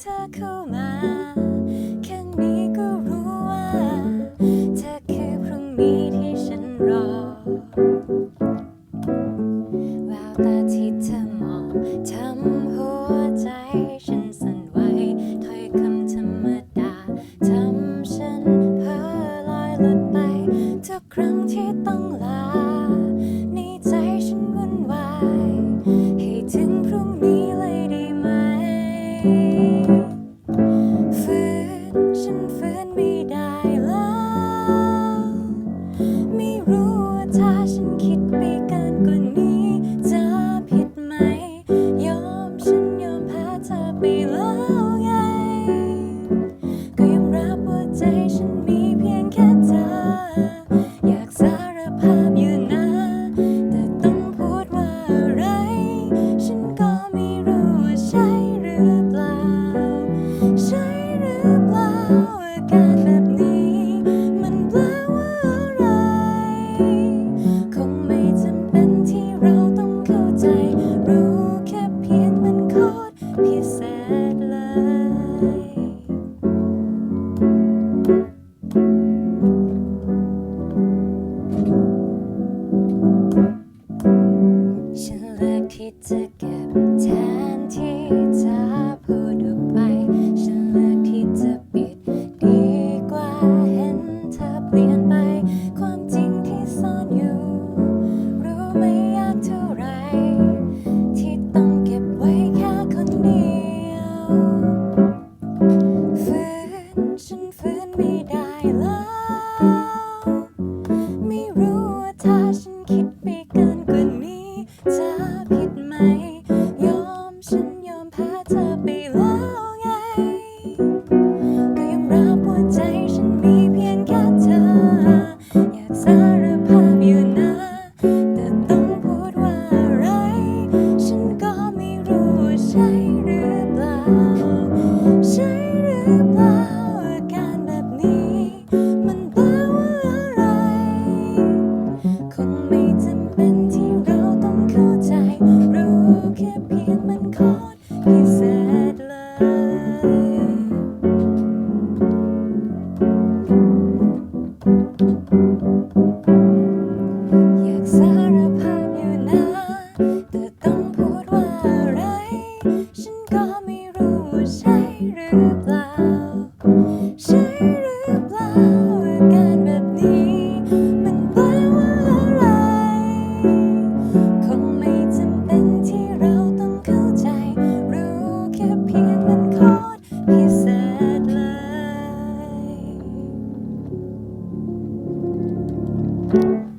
เธอเข้ามาแค่นี้ก็รู้ว่าเธอคือพรุ่งนี้ที่ฉันรอแววตาที่เธอมองทำ be love. ไม่ได้แล้ว ไม่รู้ว่าถ้าฉันคิดไปเกินกว่านี้จะผิดไหม ยอมฉันยอมแพ้เธอไปแล้วไง ก็ยอมรับว่าใจฉันมีเพียงแค่เธอ อยากสาร ฉันก็ไม่รู้ว่าใช่หรือเปล่า ใช่หรือเปล่าอาการแบบนี้ มันแปลว่าอะไร คงไม่จำเป็นที่เราต้องเข้าใจ รู้แค่เพียงมันโคตรพิเศษเลยเ